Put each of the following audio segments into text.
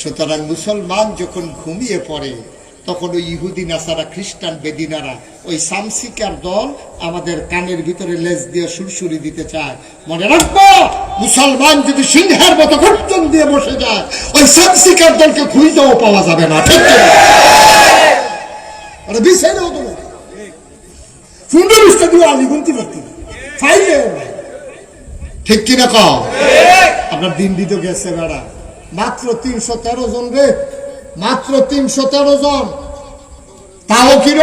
সুতরাং মুসলমান যখন ঘুমিয়ে পড়ে তখন ওই ইহুদি নাসারা খ্রিস্টান বেদিনারা ওই সামসিকার দল আমাদের কানের ভিতরে লেজ দিয়ে সুরসুরি দিতে চায়। মনে রাখব মুসলমান যদি সিংহের মতো গর্জন দিয়ে বসে যায় ওই সামসিকার দলকে খুঁজেও পাওয়া যাবে না ঠিক দিয়ে আলি গুনতে পারতি না। ঠিক কিনা কও? আপনার দিন দিতে গেছে বেড়া। মাত্র তিনশো তেরো জন রে। মাত্র তিনশো তেরো জন। তাও কির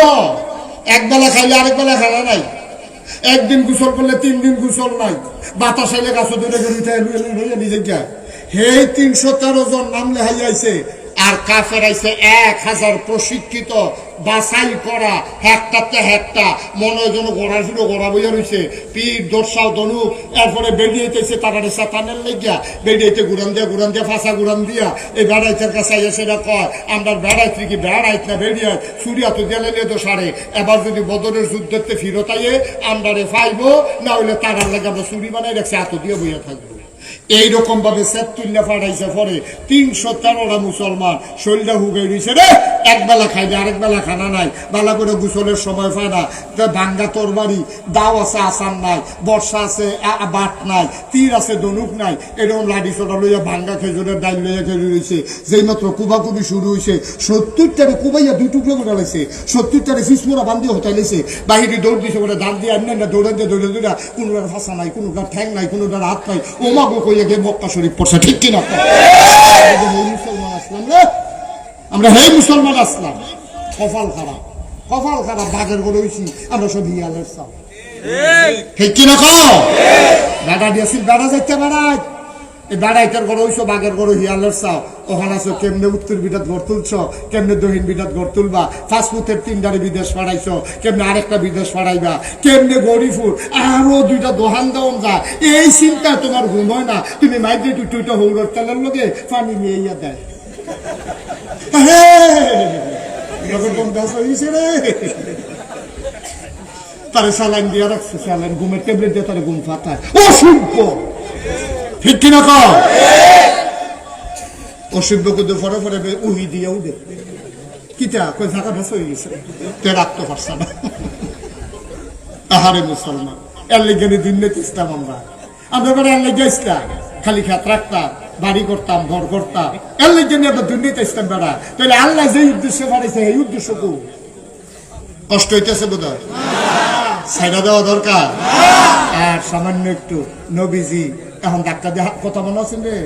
এক বেলা খাইলে আরেক বেলা খেলা নাই। একদিন গুসল করলে তিন দিন গুসল নাই। বাতাস এলে গাছ দূরে নিজে গিয়া। হে তিনশো তেরো জন নাম লেহাইয়াছে আর কাফের আইছে এক হাজার প্রশিক্ষিত, বাছাই করা হ্যাকটাতে হ্যাকটা মনে হয় যেন গোড়া ছিল, গোড়া বইয়া রয়েছে পিঠ দর্শাও ধনু, এরপরে বেরিয়েছে তারারে সাতানের লেগিয়া। বেরিয়েতে গুড়ান দিয়া গুড়ান দিয়া, ফাঁসা গুড়ান দিয়া। এই বেড়াইতের কাছে আইয়া সেটা কয়, আমরা বেড়াইতে কি বেড়াইত না বেরিয়ে সুরিয়া তো গেলে নিয়ে তো সারে এবার যদি বদরের যুদ্ধেতে ফিরত আইয়ে, আমরা রে ফাইবো, না হইলে তারার লাগে আমরা চুরি বানাই রাখছি এত দিয়ে বইয়া থাকব। এইরকম ভাবে সেতুল্লা ফাটাইছে পরে তিনশো তেরোটা মুসলমান শরীরটা হুগাই রয়েছে রে, এক বেলা খাইবে আরেক বেলা খানা নাই, বেলা করে গুসলের সময় পায় না ভাঙ্গা তরবারি দাও আছে আসান নাই, বর্ষা আছে বাট নাই, তীর আছে, দনুক নাই, এরকম লাঠি চটা লইয়া ভাঙ্গা খেজুরের ডাইল লইয়া খেজুর রয়েছে যেই মাত্র কুবাকুবি শুরু হয়েছে সত্তরটারে কুবাইয়া দুই টুকরো করে লাইছে, সত্তরটারে ফিসমোরা বান্ধিয়ে হতাই লাইছে, বাহিরে দৌড় দিছে বলে, দাঁত দিয়ে আন্না না দৌড়ান দিয়ে দৌড়ে দৌড়া কোনোটার ফাঁসা নাই, কোনোটার ঠ্যাং নাই, কোনোটার হাত নাই ও গিয়ে মক্কা শরীফ পড়ছে, ঠিক কিনা? মুসলমান আসলাম রে আমরা হে মুসলমান আসলাম। কপাল খারাপ কপাল খারাপ, বাঘের করে হইছি, আমরা সব হিয়ালের সব ঠিক কিনা কও? বেড়া দিয়েছিল বেড়া যাইতে বেড়ায়। এই বেড়াইটার করে হইছো বাঘের করে হিয়ালের চাও ওখানে আছো? কেমনে উত্তর বিটাত ঘর তুলছ? কেমনে দক্ষিণ বিটাত ঘর তুলবা? ফাস্টফুডের তিনটারে বিদেশ পাঠাইছ। কেমনে আরেকটা বিদেশ পাঠাইবা? কেমনে গরিফুর? আরও দুইটা দোহান দেওয়ান যা এই চিন্তা তোমার ঘুম হয় না। তুমি মাইকে তুইটা হৌরর তেলের লগে পানি নিয়ে ইয়া দেয়। তারে স্যালাইন দিয়ে রাখছে, স্যালাইন। ঘুমের ট্যাবলেট দিয়ে তারে ঘুম ফাটায়। অসভ্য ঠিক কিনা কও? অসভ্য কিন্তু ফরে ফরে উহি কই ভেস হয়ে গেছে। তে রাখতে পারছে না। আহারে মুসলমান। এর লেগে দিন নেতে ইসলাম আমরা। আমরা এবার এর লেগে ইসলাম। খালি খাত রাখতাম বাড়ি করতাম ঘর করতাম। এর লেগে নিয়ে দুর্নীতি ইসলাম বেড়া। তাহলে আল্লাহ যে উদ্দেশ্য বাড়াইছে এই উদ্দেশ্য কো? কষ্ট হইতেছে বোধ হয়। সাইডা দেওয়া দরকার। আর সামান্য একটু নবীজি এখন ডাক্তার দিয়ে কথা মনে আছেন রে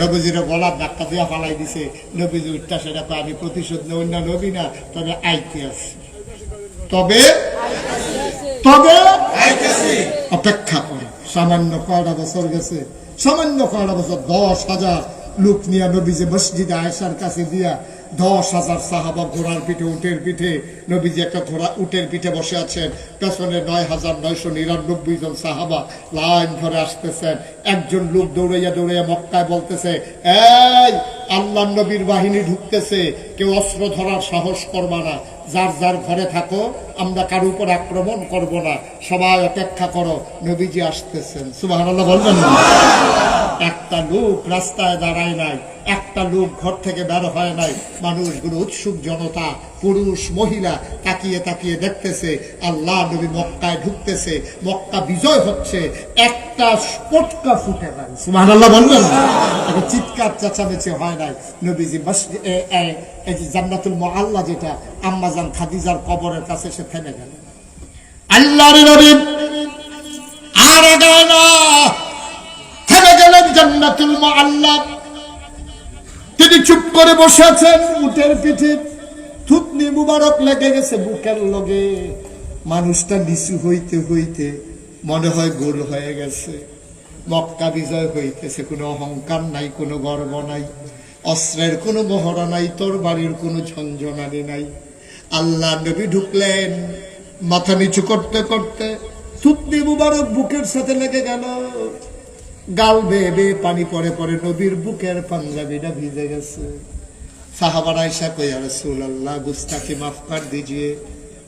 নবীজির গলা ডাক্তার দিয়ে ফালাই দিছে। নবীজি উঠটা সেটা তো আমি প্রতিশোধ নেই, অন্য নবী না, তবে আইতে আসি তবে? তবে? অপেক্ষা করে। সামান্য কয়টা বছর গেছে, সামান্য কয়টা বছর, দশ হাজার লোক নিয়ে নবীজি মসজিদে আয়সার কাছে দিয়া দশ হাজার সাহাবা ঘোড়ার পিঠে, উটের পিঠে, নবীজি একটা ঘোড়া উটের পিঠে বসে আছেন। পেছনে নয় হাজার নয়শো নিরানব্বই জন সাহাবা লাইন ধরে আসতেছেন। একজন লোক দৌড়াইয়া দৌড়াইয়া মক্কায় বলতেছে, এই আল্লাহ নবীর বাহিনী ঢুকতেছে। কেউ অস্ত্র ধরার সাহস করবা না। যার যার ঘরে থাকো, আমরা কারও উপর আক্রমণ করব না। সবাই অপেক্ষা করো। নবীজি আসতেছেন। সুবাহ বলবেন না? একটা লোক রাস্তায় দাঁড়ায় নাই। একটা লোক ঘর থেকে বের হয় নাই। মানুষগুলো উৎসুক জনতা, পুরুষ, মহিলা তাকিয়ে তাকিয়ে দেখতেছে, আল্লাহ নবী মক্কায় ঢুকতেছে, মক্কা বিজয় হচ্ছে, একটা পটকা ফুটে নাই। বলবেন? একটা চিৎকার চেঁচামেচি হয় নাই। নবীজি জান্নাতুল মোয়াল্লা যেটা আম্মাজান খাদিজার কবরের কাছে সে থেমে গেল। আল্লাহর নবী আর থেমে গেলেন জান্নাতুল মোয়াল্লা তিনি চুপ করে বসে আছেন। উটের পিঠে থুতনি মুবারক লেগে গেছে বুকের লগে। মানুষটা নিচু হইতে হইতে মনে হয় গোল হয়ে গেছে। মক্কা বিজয় হইতেছে, কোনো অহংকার নাই, কোনো গর্ব নাই। অস্ত্রের কোনো মহড়া নাই তোর বাড়ির কোনো ঝঞ্ঝনানি নাই। আল্লাহ নবী ঢুকলেন, মাথা নিচু করতে করতে থুতনি মুবারক বুকের সাথে লেগে গেল। গাল বেয়ে বেয়ে পানি পরে পরে নবীর বুকের পাঞ্জাবিটা ভিজে গেছে। সাহাবারা আল্লাহ গুস্তাকি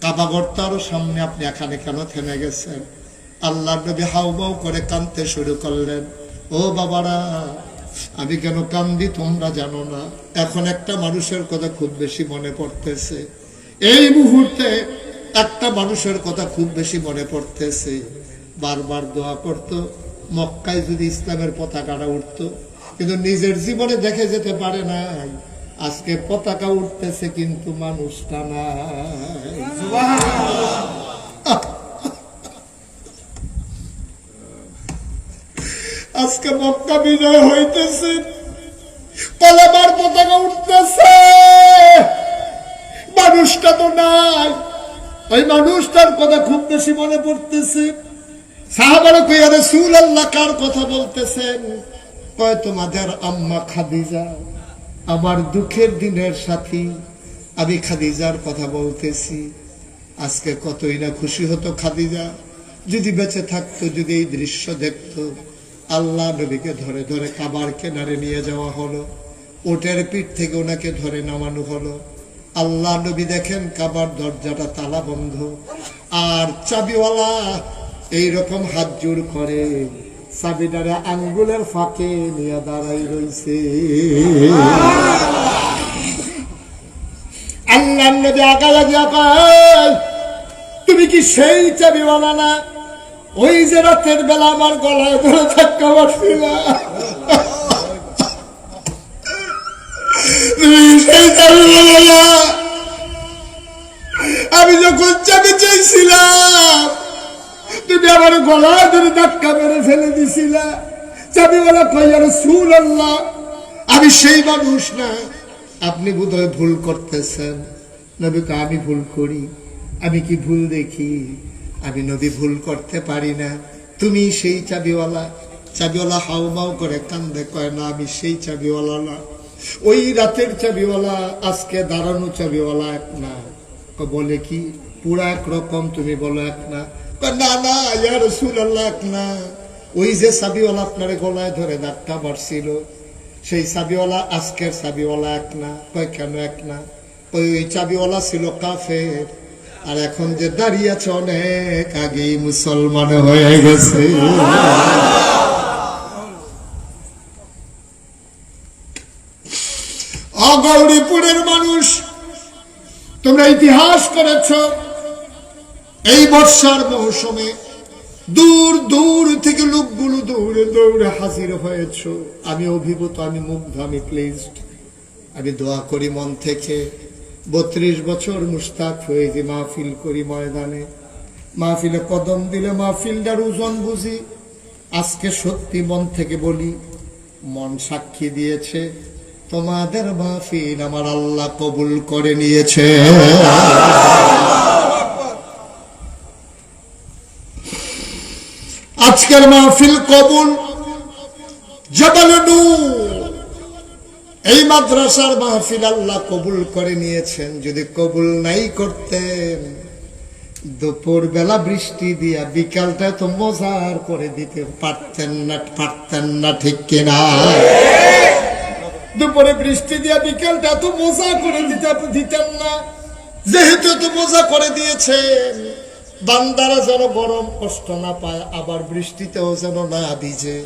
কাবাগর তারও সামনে আপনি এখানে কেন থেমে গেছেন? করে শুরু করলেন। ও বাবারা, আমি কেন কান্দি তোমরা জানো না? এখন একটা মানুষের কথা খুব বেশি মনে পড়তেছে। এই মুহূর্তে একটা মানুষের কথা খুব বেশি মনে পড়তেছে। বারবার দোয়া করতো মক্কায় যদি ইসলামের পতাকাটা উঠতো, কিন্তু নিজের জীবনে দেখে যেতে পারে না। আজকে পতাকা উঠতেছে কিন্তু মানুষটা নাই। আজকে মক্কা বিজয় হইতেছে। কলেবার পতাকা উঠতেছে। মানুষটা তো নাই। ওই মানুষটার কথা খুব বেশি মনে পড়তেছে। আল্লাহ কথা বলতেছেন? তোমাদের আম্মা খাদিজা, আমার দুঃখের দিনের আমি খাদিজার কথা বলতেছি। আজকে কতই না খুশি হতো খাদিজা। যদি বেঁচে থাকতো, যদি এই দৃশ্য দেখতো, আল্লাহ নবীকে ধরে ধরে কাবার কেনারে নিয়ে যাওয়া হলো। ওটের পিঠ থেকে ওনাকে ধরে নামানো হলো। আল্লাহ নবী দেখেন, কাবার দরজাটা তালা বন্ধ। আর চাবিওয়ালা এই রকম হাত জোর করে চাবিটারে আঙ্গুলের ফাঁকে নিয়ে দাঁড়াই রয়েছে আল্লাহ কয়, তুমি কি সেই চাবিওয়ালা না? ওই যে রাতের বেলা আমার গলায় ধরে ধাক্কা মারছিল। সেই না? আমি যখন চাবি চাইছিলাম তুমি আমার গলায় ধরে ধাক্কা মেরে ফেলে দিছিলা চাবিওয়ালা কইয়ার সুল আল্লাহ আমি সেই মানুষ না। আপনি বোধহয় ভুল করতেছেন। নবীকে আমি ভুল করি। আমি কি ভুল দেখি? আমি নবী ভুল করতে পারি না। তুমি সেই চাবিওয়ালা। চাবিওয়ালা হাউ মাউ করে কান্দে, কয়, না, আমি সেই চাবিওয়ালা না। ওই রাতের চাবিওয়ালা, আজকে দাঁড়ানো চাবিওয়ালা এক না। বলে কি? পুরা একরকম তুমি বলো এক না। না না, ইয়া না। ওই যে চাবিওয়ালা আপনার গলায় ধরে মারছিল, সেই চাবিওয়ালা আজকের চাবিওয়ালা এক না, কয়, কেন এক না? ওই চাবিওয়ালা ছিল কাফের, আর এখন যে দাঁড়িয়ে আছে অনেক আগেই মুসলমান হয়ে গেছে। অগৌরীপুরের মানুষ, তোমরা ইতিহাস করেছ এই বর্ষার মৌসুমে দূর দূর থেকে লোকগুলো দৌড়ে দৌড়ে হাজির হয়েছ। আমি অভিভূত, আমি মুগ্ধ, আমি প্লেসড আমি দোয়া করি মন থেকে, বত্রিশ বছর মুস্তাক হয়ে যে মাহফিল করি ময়দানে। মাহফিলে কদম দিলে মাহফিলটার ওজন বুঝি। আজকে সত্যি মন থেকে বলি, মন সাক্ষী দিয়েছে, তোমাদের মাহফিল আমার আল্লাহ কবুল করে নিয়েছে। আজকের মাহফিল কবুল এই মাদ্রাসার মাহফিল আল্লাহ কবুল করে নিয়েছেন। যদি কবুল নাই করতেন দুপুর বেলা বৃষ্টি দিয়া বিকালটা তো মজার করে দিতে পারতেন না পারতেন না, ঠিক কিনা? দুপুরে বৃষ্টি দিয়া বিকালটা তো মজা করে দিতে দিতেন না। যেহেতু তো মজা করে দিয়েছেন বান্দারা যেন গরম কষ্ট না পায়, আবার বৃষ্টিতেও যেন না ভিজে।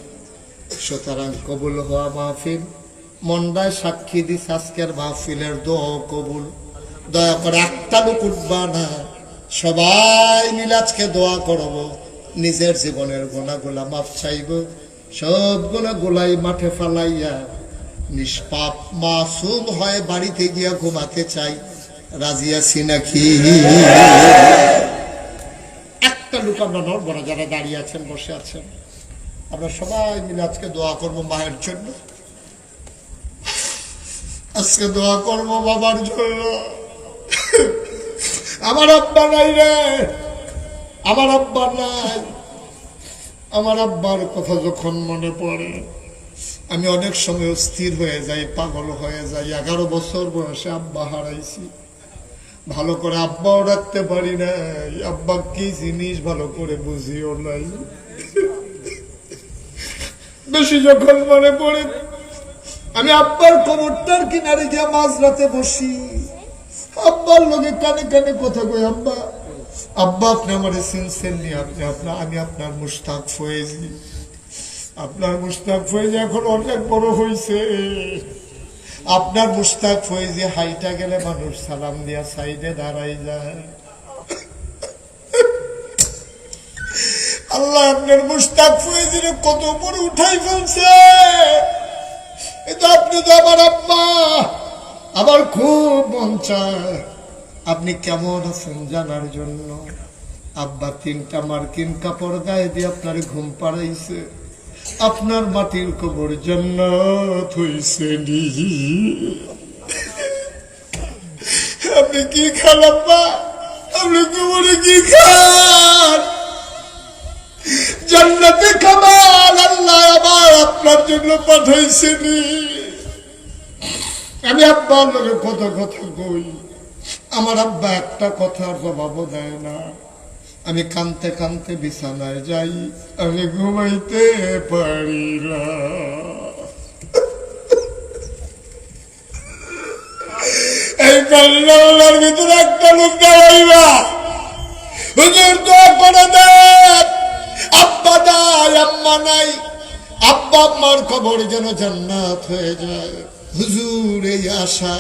সুতরাং কবুল হওয়া মাহফিল। মন্ডায় সাক্ষী দিস আজকের মাহফিলের দোয়া কবুল। দয়া করে লোক উঠবা না। সবাই মিলে আজকে দোয়া করব। নিজের জীবনের গোনাগুলা মাফ চাইব। সব গোনাগুলাই মাঠে ফালাইয়া নিষ্পাপ মাসুম হয়ে বাড়িতে গিয়া ঘুমাতে চাই। রাজিয়া আছি নড়বো না, যারা দাঁড়িয়ে আছেন, বসে আছেন। আমরা সবাই মিলে আজকে দোয়া করব মায়ের জন্য। আজকে দোয়া করব বাবার জন্য। আমার আব্বা নাই রে। আমার আব্বা নাই। আমার আব্বার কথা যখন মনে পড়ে, আমি অনেক সময় স্থির হয়ে যাই, পাগল হয়ে যাই। এগারো বছর বয়সে আব্বা হারাইছি। ভালো করে আব্বাও রাখতে পারি নাই। আব্বা কি জিনিস ভালো করে বুঝিও নাই। বেশি যখন মনে পড়ে, আমি আব্বার কবরটার কিনারে গিয়ে মাঝ রাতে বসি। আব্বার লোকে কানে কানে কথা কই আব্বা আব্বা, আপনি আমার সিনসেনলি আপনি আপনার আমি আপনার মুস্তাক ফয়েজি। আপনার মুস্তাক ফয়েজ এখন অনেক বড় হয়েছে আপনার মুস্তাক ফয়েজে হাইটা গেলে মানুষ সালাম দিয়া সাইডে দাঁড়াই যায়। আল্লাহ আপনার মুস্তাক ফয়েজের কত উপরে উঠাই ফেলছে। এটা আপনি তো আমার আব্বা। আমার খুব মন আপনি কেমন আছেন জানার জন্য? আব্বা তিনটা মার্কিন কাপড় গায়ে দিয়ে আপনার ঘুম পাড়াইছে। আপনার মাটির কবর থইছে নি। আপনি কি খান আব্বা? আপনি কবরে কি খান? জান্নাতে খাবার আল্লাহ আবার আপনার জন্য পাঠাইছেনি আমি আব্বার লোকে কত কথা কই। আমার আব্বা একটা কথার জবাবও দেয় না। আমি কানতে কানতে বিছানায় যাই, আমি ঘুমাইতে পারি না। এই পাল্লার ভিতরে একটা লোক দাঁড়াইবা হুজুর তো করে দেন। আব্বা নাই, আম্মা নাই। আব্বা, আম্মার খবর যেন জান্নাত হয়ে যায়। হুজুর, এই আশা